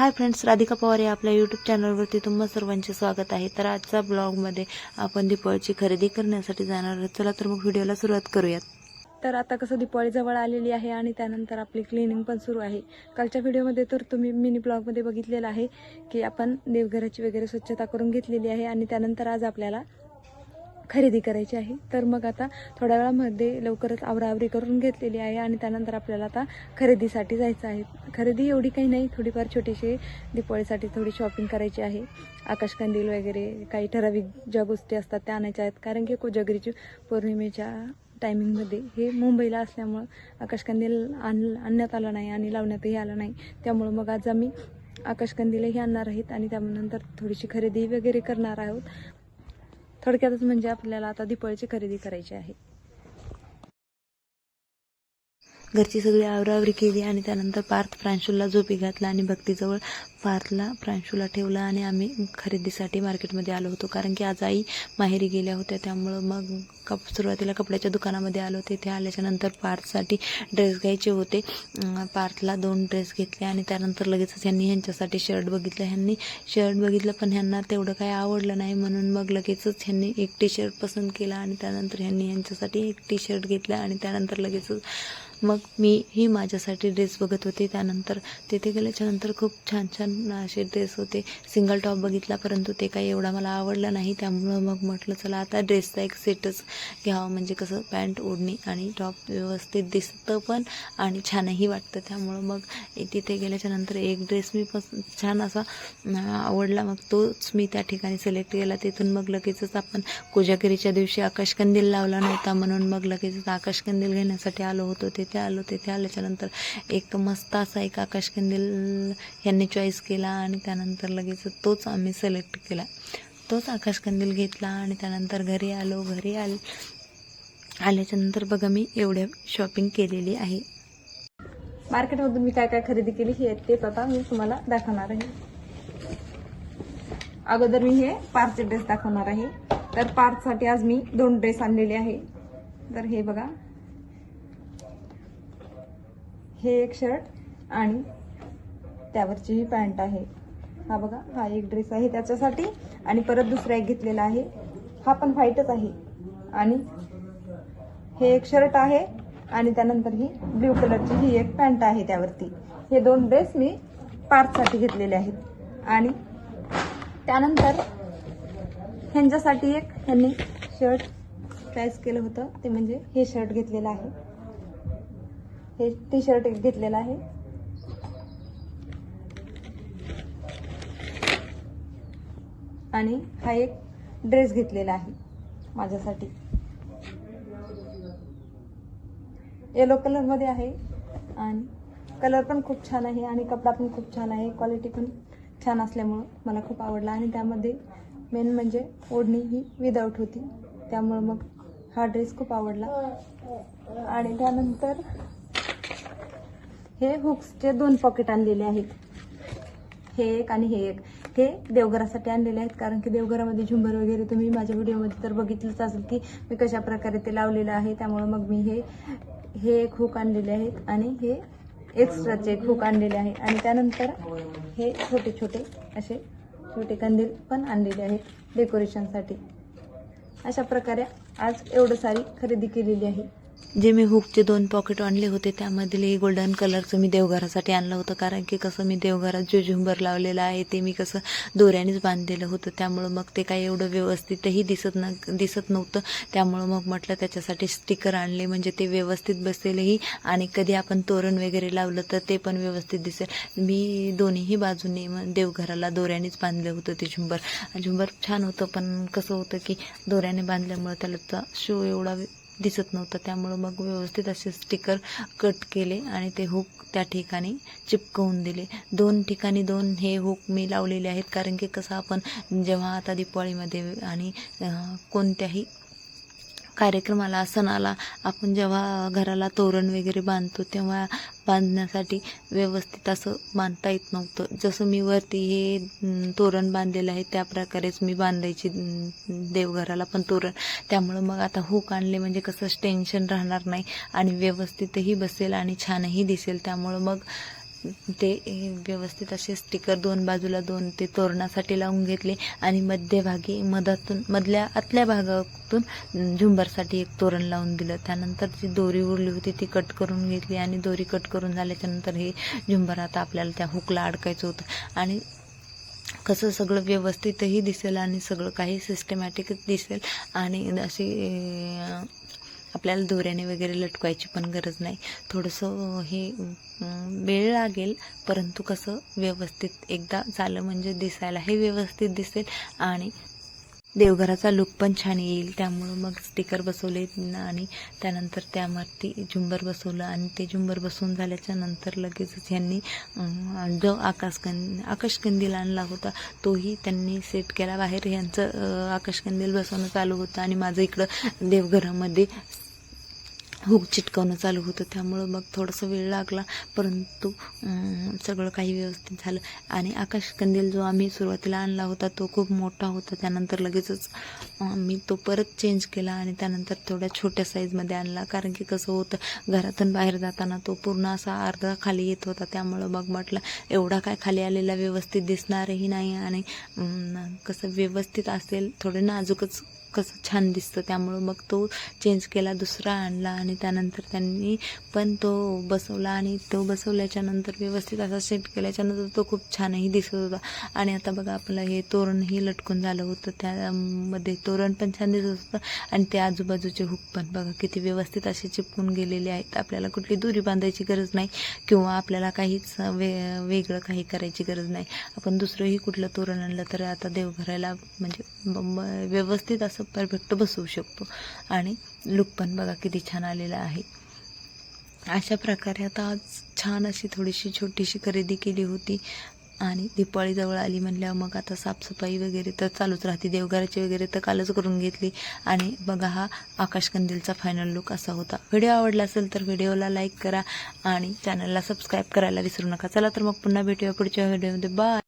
Hi friends Radhika Pawar या आपल्या YouTube चॅनलवरती तुम्हा सर्वांचे स्वागत आहे. तर आजच्या ब्लॉगमध्ये आपण दीपावळीची खरेदी करण्यासाठी जाणार आहोत. चला तर मग व्हिडिओला सुरुवात करूयात. तर आता कसं दिपावली जवळ आलेली आहे आणि त्यानंतर आपली क्लिनिंग पण सुरू आहे. कालच्या व्हिडिओमध्ये तर तुम्ही मिनी ब्लॉगमध्ये बघितलेलं आहे की आपण देवघराची वगैरे स्वच्छता करून घेतलेली आहे आणि त्यानंतर आज आपल्याला खरेदी करायची आहे. तर मग आता थोड्या वेळामध्ये लवकरच आवराआवरी करून घेतलेली आहे आणि त्यानंतर आपल्याला आता खरेदीसाठी जायचं आहे. खरेदी एवढी काही नाही थोडीफार छोटीशी दीपावळीसाठी थोडी शॉपिंग करायची आहे. आकाशकंदील वगैरे काही ठराविक ज्या गोष्टी असतात त्या आणायच्या आहेत. कारण की कोजागरीची पौर्णिमेच्या टायमिंगमध्ये हे मुंबईला असल्यामुळं आकाशकंदील आण आणण्यात आलं नाही आणि लावण्यातही आलं नाही. त्यामुळं मग आज आम्ही आकाशकंदीलही आणणार आहेत आणि त्यानंतर थोडीशी खरेदी वगैरे करणार आहोत. थोडक्यातच म्हणजे आपल्याला आता दिपाळीची खरेदी करायची आहे. घरची सगळी आवरावरी केली आणि त्यानंतर पार्थ प्रांशुलला झोपी घातला आणि भक्तीजवळ पार्थला प्रांशूला ठेवला आणि आम्ही खरेदीसाठी मार्केटमध्ये आलो होतो. कारण की आज आई माहेरी गेल्या होत्या त्यामुळं मग कप सुरुवातीला कपड्याच्या दुकानामध्ये आलो तिथे आल्याच्यानंतर पार्थसाठी ड्रेस घ्यायचे होते. पार्थला दोन ड्रेस घेतले आणि त्यानंतर लगेचच ह्यांनी ह्यांच्यासाठी शर्ट बघितलं. ह्यांनी शर्ट बघितलं पण ह्यांना तेवढं काही आवडलं नाही. म्हणून मग लगेचच ह्यांनी एक टी शर्ट पसंत केला आणि त्यानंतर ह्यांनी ह्यांच्यासाठी एक टी शर्ट घेतला आणि त्यानंतर लगेचच मग मी ही माझ्यासाठी ड्रेस बघत होते. त्यानंतर तिथे गेल्याच्यानंतर खूप छान छान असे ड्रेस होते. सिंगल टॉप बघितला परंतु ते काही एवढा मला आवडला नाही. त्यामुळं मग म्हटलं चला आता ड्रेसचा एक सेटच घ्यावं. म्हणजे कसं पॅन्ट ओढणी आणि टॉप व्यवस्थित दिसतं पण आणि छानही वाटतं. त्यामुळं मग तिथे गेल्याच्यानंतर एक ड्रेस मी पस छान असा आवडला. मग तोच मी त्या ठिकाणी सिलेक्ट केला. तिथून मग लगेचच आपण कोजागिरीच्या दिवशी आकाशकंदील लावला नव्हता. म्हणून मग लगेचच आकाशकंदील घेण्यासाठी आलो होतो. तिथे आलो तिथे आल्याच्यानंतर एक मस्त असा एक आकाशकंदील यांनी चॉईस केला आणि त्यानंतर लगेच तोच आम्ही सिलेक्ट केला. तोच आकाशकंदील घेतला आणि त्यानंतर घरी आलो. घरी आल आल्याच्यानंतर बघा मी एवढ्या शॉपिंग केलेली आहे. मार्केटमधून मी काय काय खरेदी केली हे तेच आता मी तुम्हाला दाखवणार आहे. अगोदर मी हे पार्कचे ड्रेस दाखवणार आहे. तर पार्कसाठी आज मी दोन ड्रेस आणलेले आहे. तर हे बघा. हे एक शर्ट आणि त्यावरची ही पॅन्ट आहे. हा बघा हा एक ड्रेस आहे त्याच्यासाठी. आणि परत दुसरा एक घेतलेला आहे. हा पण व्हाईटच आहे. आणि हे एक शर्ट आहे. आणि त्यानंतर ही ब्ल्यू कलरची ही एक पॅन्ट आहे त्यावरती. हे दोन ड्रेस मी पार्कसाठी घेतलेले आहेत. आणि त्यानंतर ह्यांच्यासाठी एक ह्यांनी शर्ट चॉईस केलं होतं. ते म्हणजे हे शर्ट घेतलेलं आहे. हे टी शर्ट एक घेतलेलं आहे. आणि हा एक ड्रेस घेतलेला आहे माझ्यासाठी. येलो कलरमध्ये आहे आणि कलर पण खूप छान आहे आणि कपडा पण खूप छान आहे. क्वालिटी पण छान असल्यामुळं मला खूप आवडला आणि त्यामध्ये मेन म्हणजे ओढणी ही विदाऊट होती. त्यामुळं मग हा ड्रेस खूप आवडला. आणि त्यानंतर हे हुक्सचे दोन पॉकेट आणलेले आहेत. हे एक आणि हे एक. हे देवघरासाठी आणलेले आहेत. कारण की देवघरामध्ये झुंबर वगैरे तुम्ही माझ्या व्हिडिओमध्ये तर बघितलंच असेल की मी कशा प्रकारे ते लावलेलं आहे. त्यामुळं मग मी हे हे एक हुक आणलेले आहेत आणि हे एक्स्ट्राचे एक हुक आणलेले आहे. आणि त्यानंतर हे छोटे छोटे असे छोटे कंदील पण आणलेले आहेत डेकोरेशनसाठी अशा प्रकारे आज एवढं सारी खरेदी केलेली आहे. जे मी हुकचे दोन पॉकेट आणले होते त्यामधले गोल्डन कलरचं मी देवघरासाठी आणलं होतं. कारण की कसं मी देवघरात जो झुंबर लावलेला आहे ते मी कसं दोऱ्यानेच बांधलेलं होतं. त्यामुळं मग ते काही एवढं व्यवस्थितही दिसत न दिसत नव्हतं. त्यामुळं मग म्हटलं त्याच्यासाठी स्टिकर आणले. म्हणजे ते व्यवस्थित बसेलही. आणि कधी आपण तोरण वगैरे लावलं तर ते पण व्यवस्थित दिसेल. मी दोन्हीही बाजूने मग देवघराला दोऱ्यानेच बांधलं होतं ते झुंबर. झुंबर छान होतं पण कसं होतं की दोऱ्याने बांधल्यामुळं त्याला शो एवढा दिसत नव्हतं. त्यामुळं मग व्यवस्थित असे स्टिकर कट केले आणि ते हुक त्या ठिकाणी चिपकवून दिले. दोन ठिकाणी दोन हे हुक मी लावलेले आहेत. कारण की कसं आपण जेव्हा आता दिपाळीमध्ये आणि कोणत्याही कार्यक्रमाला सणाला आपण जेव्हा घराला तोरण वगैरे बांधतो तेव्हा बांधण्यासाठी व्यवस्थित असं बांधता येत नव्हतं. जसं मी वरती हे तोरण बांधलेलं आहे त्या प्रकारेच मी बांधायची देवघराला पण तोरण. त्यामुळं मग आता हुक आणले म्हणजे कसं टेन्शन राहणार नाही आणि व्यवस्थितही बसेल आणि छानही दिसेल. त्यामुळं मग ते व्यवस्थित असे स्टिकर दोन बाजूला दोन ते तोरणासाठी लावून घेतले आणि मध्यभागी मधातून मधल्या आतल्या भागातून झुंबरसाठी एक तोरण लावून दिलं. त्यानंतर जी दोरी उरली होती ती कट करून घेतली आणि दोरी कट करून झाल्याच्यानंतर हे झुंबर आता आपल्याला त्या हुकला अडकायचं होतं. आणि कसं सगळं व्यवस्थितही दिसेल आणि सगळं काही सिस्टमॅटिकच दिसेल आणि अशी आपल्याला दोऱ्याने वगैरे लटकवायची पण गरज नाही. थोडंसं हे वेळ लागेल परंतु कसं व्यवस्थित एकदा झालं म्हणजे दिसायला हे व्यवस्थित दिसेल आणि देवघराचा लुक पण छान येईल. त्यामुळं मग स्टिकर बसवले आणि त्यानंतर त्यावरती झुंबर बसवलं आणि ते झुंबर बसवून झाल्याच्यानंतर लगेचच यांनी जो आकाशकंद आकाशकंदील आणला होता तोही त्यांनी सेट केला बाहेर. यांचं आकाशकंदील बसवणं चालू होतं आणि माझं इकडं देवघरामध्ये हुक चिटकवणं चालू होतं. त्यामुळं मग थोडासा वेळ लागला. परंतु सगळं काही व्यवस्थित झालं. आणि आकाशकंदील जो आम्ही सुरुवातीला आणला होता तो खूप मोठा होता. त्यानंतर लगेचच मी तो परत चेंज केला आणि त्यानंतर थोड्या छोट्या साईजमध्ये आणला. कारण की कसं होतं घरातून बाहेर जाताना तो पूर्ण असा अर्धा खाली येत होता. त्यामुळं मग म्हटलं एवढा काय खाली आलेला व्यवस्थित दिसणारही नाही. आणि कसं व्यवस्थित असेल थोडे नाजूकच कसं छान दिसतं त्यामुळं मग तो चेंज केला दुसरा आणला आणि त्यानंतर त्यांनी पण तो बसवला आणि तो बसवल्याच्या नंतर व्यवस्थित असा सेट केल्याच्यानंतर तो खूप छानही दिसत होता. आणि आता बघा आपलं हे तोरणही लटकून झालं होतं. त्यामध्ये तोरण पण छान दिसत होतं आणि ते आजूबाजूचे हुक पण बघा किती व्यवस्थित असे चिपकून गेलेले आहेत. आपल्याला कुठली दोरी बांधायची गरज नाही किंवा आपल्याला काहीच वे वेगळं काही करायची गरज नाही. आपण दुसरंही कुठलं तोरण आणलं तर आता देवघराला म्हणजे व्यवस्थित असं परफेक्ट बसवू शकतो. आणि लुक पण बघा किती छान आलेला आहे. अशा प्रकारे आता आज छान अशी थोडीशी छोटीशी खरेदी केली होती. आणि दिपाळीजवळ आली म्हणल्यावर मग आता साफसफाई वगैरे तर चालूच राहते. देवघराची वगैरे तर कालच करून घेतली. आणि बघा हा आकाशकंदीलचा फायनल लुक असा होता. व्हिडिओ आवडला असेल तर व्हिडिओला लाईक करा आणि चॅनलला सबस्क्राईब करायला विसरू नका. चला तर मग पुन्हा भेटूया पुढच्या व्हिडिओमध्ये बाय